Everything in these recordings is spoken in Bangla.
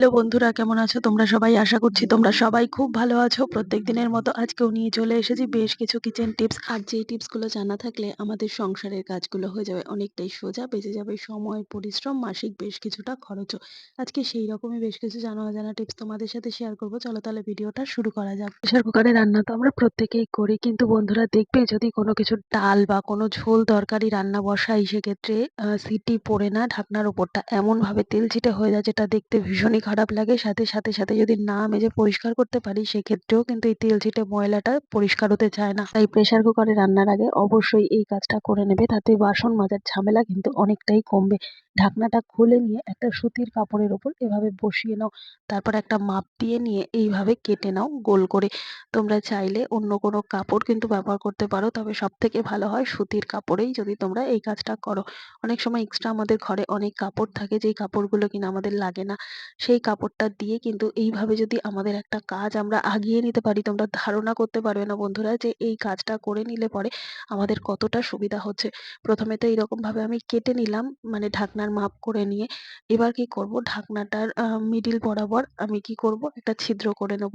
হ্যালো বন্ধুরা, কেমন আছো? তোমরা সবাই আশা করছি তোমরা সবাই খুব ভালো আছো। প্রত্যেক দিনের মতো আজকেও নিয়ে চলে এসেছি বেশ কিছু কিচেন টিপস আর যেই টিপসগুলো জানা থাকলে আমাদের সংসারের কাজগুলো হয়ে যাবে অনেকটাই সোজা, বেঁচে যাবে সময়, পরিশ্রম, মাসিক বেশ কিছুটা খরচও। আজকে সেই রকমই বেশ কিছু জানা অজানা টিপস তোমাদের সাথে শেয়ার করব। চলো তাহলে ভিডিওটা শুরু করা যাক। প্রেশার কুকারে রান্না তো আমরা প্রত্যেকেই করি, কিন্তু বন্ধুরা দেখবে যদি কোনো কিছু ডাল বা কোনো ঝোল তরকারি রান্না বসাই, সেক্ষেত্রে সিটি পড়ে না, ঢাকনার ওপরটা এমনভাবে তেল ছিটে হয়ে যায়, যেটা দেখতে ভীষণই খারাপ লাগে, সাথে সাথে সাথে যদি না মেজে পরিষ্কার করতে পারি, সেক্ষেত্রেও কিন্তু এই তেল ছিটে ময়লাটা পরিষ্কার হতে চায় না। তাই প্রেসার কুকারে রান্নার আগে অবশ্যই এই কাজটা করে নেবে। তাতে বাসন মাজার ঝামেলা কিন্তু অনেকটাই কমবে। ঢাকনাটা খুলে নিয়ে একটা সুতির কাপড়ের ওপর এভাবে বসিয়ে নাও। তারপর একটা মাপ দিয়ে নিয়ে এইভাবে কেটে নাও গোল করে। তোমরা চাইলে অন্য কোনো কাপড় কিন্তু ব্যবহার করতে পারো, তবে সব থেকে ভালো হয় সুতির কাপড়েই যদি তোমরা এই কাজটা করো। অনেক সময় এক্সট্রা আমাদের ঘরে অনেক কাপড় থাকে, যেই কাপড়গুলো কিনা আমাদের লাগে না, সেই কাপড়টা দিয়ে কিন্তু এইভাবে যদি আমাদের একটা কাজ আমরা আগিয়ে নিতে পারি, তোমরা ধারণা করতে পারবে না বন্ধুরা যে এই কাজটা করে নিলে পরে আমাদের কতটা সুবিধা হচ্ছে। প্রথমে তো এইরকমভাবে আমি কেটে নিলাম মানে ঢাকনার মাপ করে নিয়ে। এবার কি করব? ঢাকনাটার মিডিল বরাবর আমি কি করব? একটা ছিদ্র করে নেব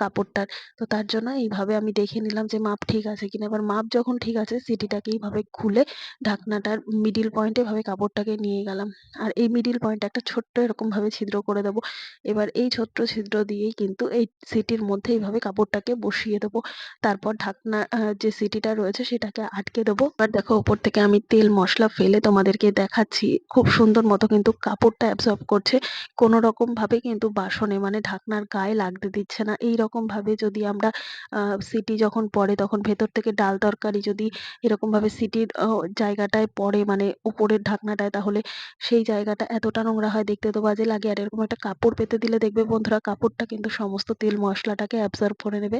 কাপড়টার। তো তার জন্য এইভাবে আমি দেখে নিলাম যে মাপ ঠিক আছে কিনা। এবার মাপ যখন ঠিক আছে, সিটিটাকে এইভাবে খুলে ঢাকনাটার মিডিল পয়েন্টে এভাবে কাপড়টাকে নিয়ে গেলাম। আর এই মিডিল পয়েন্টে একটা ছোট্ট এরকমভাবে ছিদ্র করে দেবো। এবার এই ছোট্ট ছিদ্র দিয়েই কিন্তু এই সিটির মধ্যে এইভাবে কাপড়টাকে বসিয়ে দেবো। তারপর ঢাকনা যে সিটিটা রয়েছে সেটাকে আটকে দেবো। এবার দেখো ওপর থেকে আমি তেল, মশলা ফেলে তোমাদেরকে দেখাচ্ছি। খুব সুন্দর মতো কিন্তু কাপড়টা অ্যাবজর্ব করছে। কোনো রকম ভাবে কিন্তু বাসনে মানে ঢাকনার গায়ে লাগতে দিচ্ছে না। এই রকম ভাবে যদি আমরা সিটি যখন পড়ে তখন ভেতর থেকে ডাল তরকারি যদি এরকম ভাবে সিটির জায়গাটায় পড়ে মানে উপরের ঢাকনাটায় তাহলে সেই জায়গাটা এতটা নোংরা হয় দেখতে তো বাজে লাগে। আর এরকম একটা কাপড় পেতে দিলে দেখবে বন্ধুরা কাপড়টা কিন্তু সমস্ত তেল মশলাটাকে অ্যাবজর্ব করে নেবে।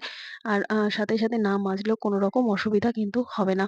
আর সাথে সাথে না মাজলেও কোনো রকম অসুবিধা কিন্তু হবে না।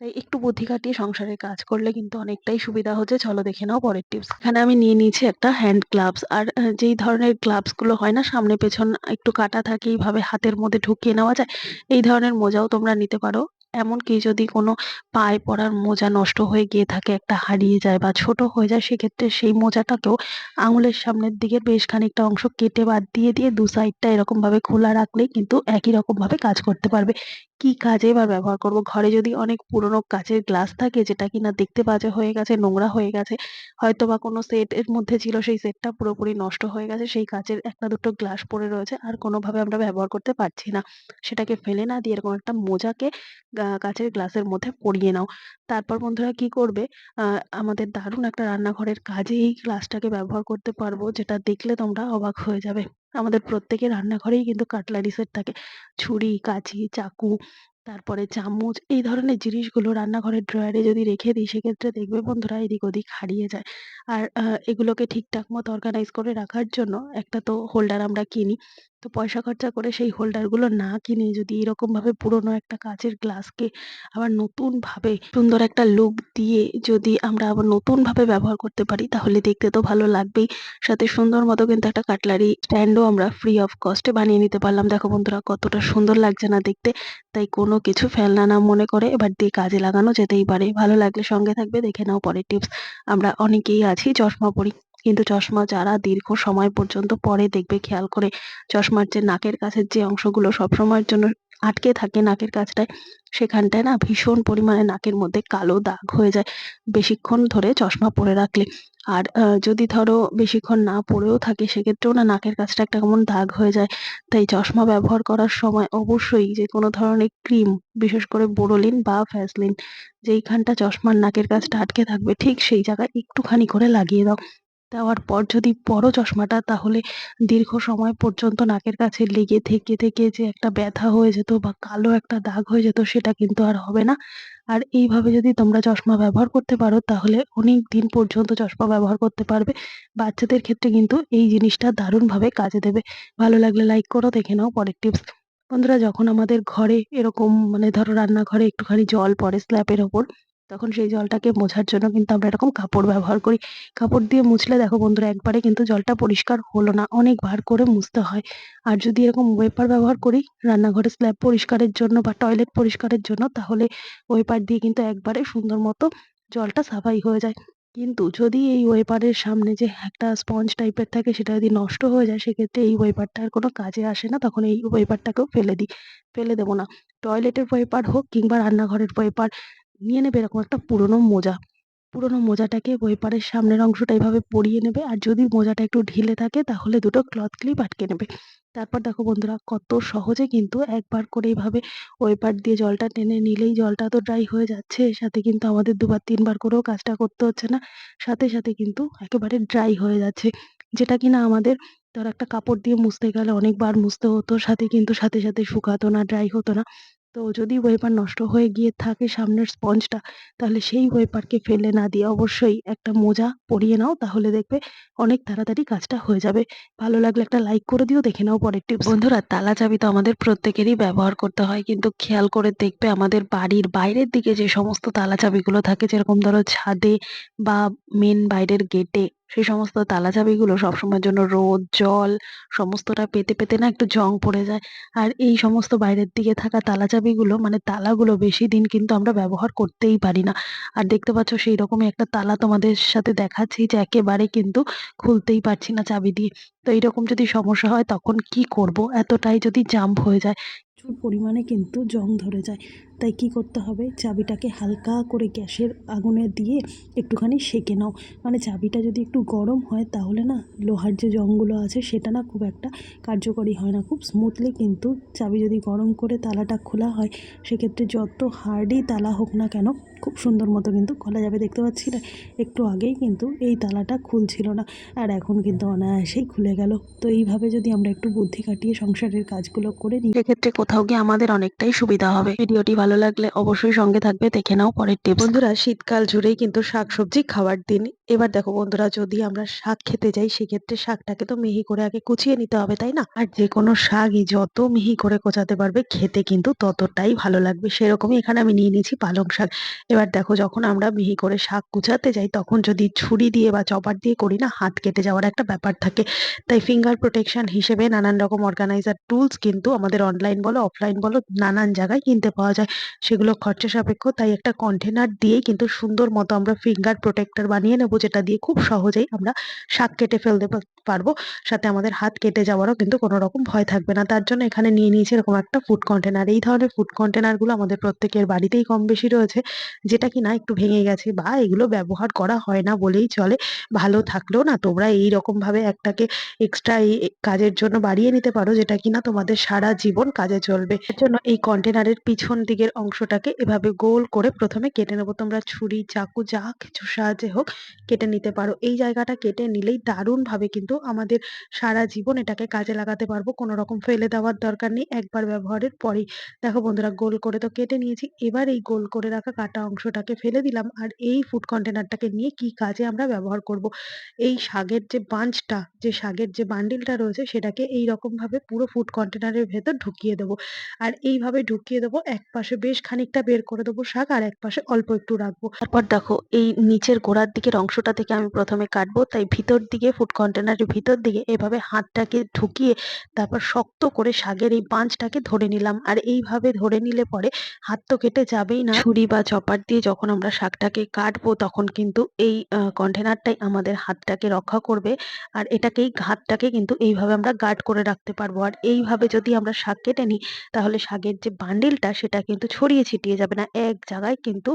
তাই একটু বুদ্ধি খাটিয়ে সংসারের কাজ করলে কিন্তু অনেকটাই সুবিধা হচ্ছে। চলো দেখে নাও পরের টিপস এখানে আমি নিয়ে নিয়েছি একটা হ্যান্ড গ্লাভস আর যেই ধরনের গ্লাভসগুলো হয় না, সামনে, পেছন একটু কাটা থাকে, এইভাবে হাতের মধ্যে ঢুকিয়ে নেওয়া যায়, এই ধরনের মোজাও তোমরা নিতে পারো। এমনকি যদি কোনো পায়ে পড়ার মোজা নষ্ট হয়ে গিয়ে থাকে, একটা হারিয়ে যায় বা ছোট হয়ে যায়, সেক্ষেত্রে সেই মোজাটাকেও আঙুলের সামনের দিকে বেশ খানিকটা অংশ কেটে বাদ দিয়ে দিয়ে দু সাইডটা এরকমভাবে খোলা রাখলেই কিন্তু একই রকমভাবে কাজ করতে পারবে। কি কাজে এবার ব্যবহার করব? ঘরে যদি অনেক পুরনো কাচের গ্লাস থাকে, যেটা কিনা দেখতে বাজে হয়ে গেছে, নোংরা হয়ে গেছে হয়তো বা কোনো সেট এর মধ্যে ছিল, সেই সেটটা পুরোপুরি নষ্ট হয়ে গেছে, সেই কাচের একটা দুটো গ্লাস পড়ে রয়েছে, আর কোনোভাবে আমরা ব্যবহার করতে পারছি না। সেটাকে ফেলে না দিয়ে এরকম একটা মোজাকে কাচের গ্লাসের মধ্যে পরিয়ে নাও। তারপর বন্ধুরা কি করবে? আমাদের দারুণ একটা রান্নাঘরের কাজে এই গ্লাসটাকে ব্যবহার করতে পারব, যেটা দেখলে তোমরা অবাক হয়ে যাবে। আমাদের প্রত্যেকের রান্নাঘরেই কিন্তু কাটলারি সেট থাকে। ছুরি কাঁচি চাকু তারপরে চামচ, এই ধরনের জিনিসগুলো রান্নাঘরের ড্রয়ারে যদি রেখে দিই, সেক্ষেত্রে দেখবে বন্ধুরা এদিক ওদিক হারিয়ে যায়। আর এগুলোকে ঠিকঠাক মতো অর্গানাইজ করে রাখার জন্য একটা তো হোল্ডার আমরা কিনি। তো পয়সা খরচা করে সেই হোল্ডারগুলো না কিনে যদি এরকমভাবে পুরোনো একটা কাঁচের গ্লাসকে আবার নতুনভাবে সুন্দর একটা লুক দিয়ে যদি আমরা আবার নতুনভাবে ব্যবহার করতে পারি, তাহলে দেখতে তো ভালো লাগবেই। সাথে সুন্দর মতো কিন্তু একটা কাটলারি স্ট্যান্ডও আমরা ফ্রি অফ কস্টে বানিয়ে নিতে পারলাম। দেখো বন্ধুরা কতটা সুন্দর লাগছে না দেখতে। তাই কোনো কিছু ফেলনা না মনে করে এবার দিয়ে কাজে লাগানো যেতেই পারে। ভালো লাগলে সঙ্গে থাকবে, দেখে নাও পরের টিপস আমরা অনেকেই আছি চশমা পরি, কিন্তু চশমা যারা দীর্ঘ সময় পর্যন্ত পরে দেখবে, খেয়াল করে চশমার যে নাকের কাছের যে অংশগুলো সবসময়ের জন্য আটকে থাকে নাকের কাছটায়, সেখানটায় না ভীষণ পরিমাণে নাকের মধ্যে কালো দাগ হয়ে যায়। বেশিক্ষণ ধরে চশমা পরে রাখলে আর যদি ধরো বেশিক্ষণ না পড়েও থাকে, সেক্ষেত্রেও না নাকের কাছটা একটা কেমন দাগ হয়ে যায়। তাই চশমা ব্যবহার করার সময় অবশ্যই যে কোনো ধরনের ক্রিম, বিশেষ করে বোরোলিন বা ফ্যাসলিন যেইখানটা চশমার নাকের কাছটা আটকে থাকবে, ঠিক সেই জায়গায় একটুখানি করে লাগিয়ে দাও। দেওয়ার পর যদি পরো চশমাটা তাহলে দীর্ঘ সময় পর্যন্ত নাকের কাছে লেগে থেকে থেকে যে একটা ব্যথা হয়ে যেত বা কালো একটা দাগ হয়ে যেত সেটা কিন্তু আর হবে না। আর এইভাবে যদি তোমরা চশমা ব্যবহার করতে পারো তাহলে অনেক দিন পর্যন্ত চশমা ব্যবহার করতে পারবে। বাচ্চাদের ক্ষেত্রে কিন্তু এই জিনিসটা দারুণভাবে কাজে দেবে। ভালো লাগলে লাইক করো, দেখে নাও পরের টিপস বন্ধুরা, যখন আমাদের ঘরে এরকম মানে ধরো রান্নাঘরে একটুখানি জল পড়ে স্ল্যাপের ওপর তখন সেই জলটাকে মোছার জন্য কিন্তু আমরা এরকম কাপড় ব্যবহার করি। কাপড় দিয়ে মুছলে দেখো বন্ধুরা, একবারে কিন্তু জলটা পরিষ্কার হলো না। অনেকবার করে মুছতে হয়। আর যদি এরকম ওয়েপার ব্যবহার করি রান্নাঘরের স্ল্যাব পরিষ্কারের জন্য বা টয়লেট পরিষ্কারের জন্য, তাহলে ওয়েপার দিয়ে কিন্তু একবারে সুন্দর মতো জলটা সাফাই হয়ে যায়। কিন্তু যদি এই ওয়েপারের সামনে যে একটা স্পঞ্জ টাইপের থাকে, সেটা যদি নষ্ট হয়ে যায়, সেক্ষেত্রে এই ওয়েপারটা আর কোনো কাজে আসে না। তখন এই ওয়েপারটাকেও ফেলে দিই, ফেলে দেবো না। টয়লেটের ওয়েপার হোক কিংবা রান্নাঘরের ওয়েপার নিয়ে নেবে এরকম একটা পুরনো মোজা। পুরোনো মোজাটাকে ওয়েপারের সামনের অংশটা এভাবে পরিয়ে নেবে আর যদি মোজাটা একটু ঢিলে থাকে তাহলে দুটো ক্লথ ক্লিপ আটকে নেবে। তারপর দেখো বন্ধুরা কত সহজে কিন্তু একবার করে এইভাবে ওয়েপার দিয়ে জলটা টেনে নিলেই জলটা তো ড্রাই হয়ে যাচ্ছে সাথে কিন্তু আমাদের দুবার তিনবার করেও কাজটা করতে হচ্ছে না। সাথে সাথে কিন্তু একেবারে ড্রাই হয়ে যাচ্ছে। যেটা কিনা আমাদের ধর একটা কাপড় দিয়ে মুছতে গেলে অনেকবার মুছতে হতো, সাথে কিন্তু সাথে সাথে শুকাতো না ড্রাই হতো না। তো যদি ওয়েপার নষ্ট হয়ে গিয়ে থাকে সামনের স্পঞ্জটা তাহলে সেই ওয়েপারকে ফেলে না দিয়ে অবশ্যই একটা মোজা পরিয়ে নাও, তাহলে দেখবে অনেক তাড়াতাড়ি কাজটা হয়ে যাবে। ভালো লাগলে একটা লাইক করে দিও, দেখে নাও পরের টিপস বন্ধুরা, তালা চাবি তো আমাদের প্রত্যেকেরই ব্যবহার করতে হয়, কিন্তু খেয়াল করে দেখবে আমাদের বাড়ির বাইরের দিকে যে সমস্ত তালা চাবিগুলো থাকে, যেরকম ধরো ছাদে বা মেন বাইরের গেটে সেই সমস্ত তালা চাবিগুলো সবসময়ের জন্য রোদ, জল সমস্তটা পেতে পেতে না একটু জং পড়ে যায়। আর এই সমস্ত বাইরের দিকে থাকা তালা চাবিগুলো মানে তালাগুলো বেশি দিন কিন্তু আমরা ব্যবহার করতেই পারি না। আর দেখতে পাচ্ছ সেই রকমই একটা তালা তোমাদের সাথে দেখাচ্ছি যে একেবারে কিন্তু খুলতেই পারছি না চাবি দিয়ে। তো এইরকম যদি সমস্যা হয় তখন কি করব? এতটাই যদি জাম্প হয়ে যায়। প্রচুর পরিমাণে কিন্তু জং ধরে যায়। তাই কি করতে হবে? চাবিটাকে হালকা করে গ্যাসের আগুনে দিয়ে একটুখানি সেঁকে নাও। মানে চাবিটা যদি একটু গরম হয় তাহলে না লোহার যে জংগুলো আছে সেটা না খুব একটা কার্যকরী হয় না। খুব স্মুথলি কিন্তু চাবি যদি গরম করে তালাটা খোলা হয়, সেক্ষেত্রে যত হার্ডই তালা হোক না কেন খুব সুন্দর মতো কিন্তু খোলা যাবে, দেখতে পাচ্ছি না। একটু আগেই কিন্তু এই তালাটা খুলছিল না, আর এখন কিন্তু অনায়াসেই খুলে গেল। তো এইভাবে যদি আমরা একটু বুদ্ধি কাটিয়ে সংসারের কাজগুলো করে নিই, সেক্ষেত্রে কোথাও গিয়ে আমাদের অনেকটাই সুবিধা হবে। ভিডিওটি ভালো লাগলে অবশ্যই সঙ্গে থাকবে, দেখে নাও পরের টিপস। বন্ধুরা, শীতকাল জুড়েই কিন্তু শাকসবজি খাওয়ার দিন। এবার দেখো বন্ধুরা, যদি আমরা শাক খেতে যাই, সেক্ষেত্রে শাকটাকে তো মিহি করে আগে কুচিয়ে নিতে হবে, তাই না? আর যে কোনো শাকই যত মিহি করে কোচাতে পারবে, খেতে কিন্তু ততটাই ভালো লাগবে। সেরকমই এখানে আমি নিয়ে নিয়েছি পালং শাক। এবার দেখো যখন আমরা মিহি করে শাক কুচাতে যাই, তখন যদি ছুরি দিয়ে বা চপার দিয়ে করি না, হাত কেটে যাওয়ার একটা ব্যাপার থাকে। তাই ফিঙ্গার প্রোটেকশন হিসেবে নানান রকম অর্গানাইজার টুলস কিন্তু আমাদের অনলাইন বলো অফলাইন বলো, নানান জায়গায় কিনতে পাওয়া যায়। সেগুলো খরচা সাপেক্ষ, তাই একটা কন্টেনার দিয়েই কিন্তু সুন্দর মতো আমরা ফিঙ্গার প্রোটেক্টর বানিয়ে নেব, যেটা দিয়ে খুব সহজেই আমরা শাক কেটে ফেলতে পারব, সাথে আমাদের হাত কেটে যাওয়ারও কিন্তু কোনো রকম ভয় থাকবে না। তার জন্য এখানে নিয়ে নিয়েছি এরকম একটা ফুড কন্টেনার এই ধরনের ফুড কন্টেনারগুলো আমাদের প্রত্যেকের বাড়িতেই কম বেশি রয়েছে, যেটা কিনা একটু ভেঙে গেছে বা এগুলো ব্যবহার করা হয় না বলেই চলে। ভালো থাকলেও না তোমরা এই রকম ভাবে একটাকে এক্সট্রা এই কাজের জন্য বাড়িয়ে নিতে পারো, যেটা কিনা তোমাদের সারা জীবন কাজে চলবে। এর জন্য এই কন্টেনারের পিছন দিকের অংশটাকে এভাবে গোল করে প্রথমে কেটে নেব। তোমরা ছুরি, চাকু, যা কিছু সাহায্যে হোক কেটে নিতে পারো। এই জায়গাটা কেটে নিলেই দারুণ ভাবে কিন্তু আমাদের সারা জীবন এটাকে কাজে লাগাতে পারব। কোনো রকম ফেলে দেওয়ার দরকার নেই। একবার ব্যবহারের পরেই। দেখো বন্ধুরা, গোল করে তো কেটে নিয়েছি। এবার এই গোল করে রাখা কাটা অংশটাকে ফেলে দিলাম। আর এই ফুড কন্টেনারটাকে নিয়ে কি কাজে আমরা ব্যবহার করব? এই শাকের যে বাঞ্চটা, যে শাকের যে বান্ডিলটা রয়েছে, সেটাকে এই ভাবে পুরো ফুড কন্টেনারের ভেতর ঢুকিয়ে দেবো। আর এইভাবে ঢুকিয়ে দেবো, এক পাশে বেশ খানিকটা বের করে দেবো শাক আর এক পাশে অল্প একটু রাখব। তারপর দেখো, এই নিচের গোড়ার দিকের অংশটা থেকে আমি প্রথমে কাটবো। তাই ভিতর দিকে ফুড কন্টেনারের ভিতর দিকে এভাবে হাতটাকে ঢুকিয়ে তারপর শক্ত করে শাকের এই বাঁচটাকে ধরে নিলাম। আর এইভাবে ধরে নিলে পরে হাত তো কেটে যাবেই না। ছুরি বা চপার দিয়ে যখন আমরা শাকটাকে কাটবো তখন কিন্তু এই কন্টেনারটাই আমাদের হাতটাকে রক্ষা করবে। আর এটাকেই হাতটাকে কিন্তু এইভাবে আমরা গার্ড করে রাখতে পারব। আর এইভাবে যদি আমরা শাক কেটে নিই, তাহলে শাকের যে বান্ডিলটা সেটা কিন্তু ছড়িয়ে ছিটিয়ে যাবে না। এক জায়গায় কিন্তু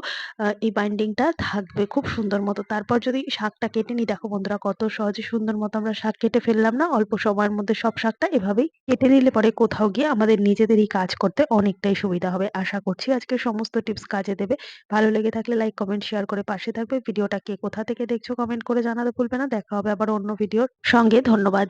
এই বাইন্ডিংটা থাকবে খুব সুন্দর মতো। তারপর যদি শাকটা কেটে নিই, দেখো বন্ধুরা কত সহজে সুন্দর মতো আমরা শাক কেটে ফেললাম না, অল্প সময়ের মধ্যে সব শাকটা এভাবেই কেটে নিলে পরে কোথাও গিয়ে আমাদের নিজেদেরই কাজ করতে অনেকটাই সুবিধা হবে। আশা করছি আজকে সমস্ত টিপস কাজে দেবে। ভালো লেগে থাকলে লাইক, কমেন্ট, শেয়ার করে পাশে থাকবে। ভিডিওটা কে কোথা থেকে দেখছ কমেন্ট করে জানাতে ভুলবে না। দেখা হবে আবার অন্য ভিডিওর সঙ্গে। ধন্যবাদ।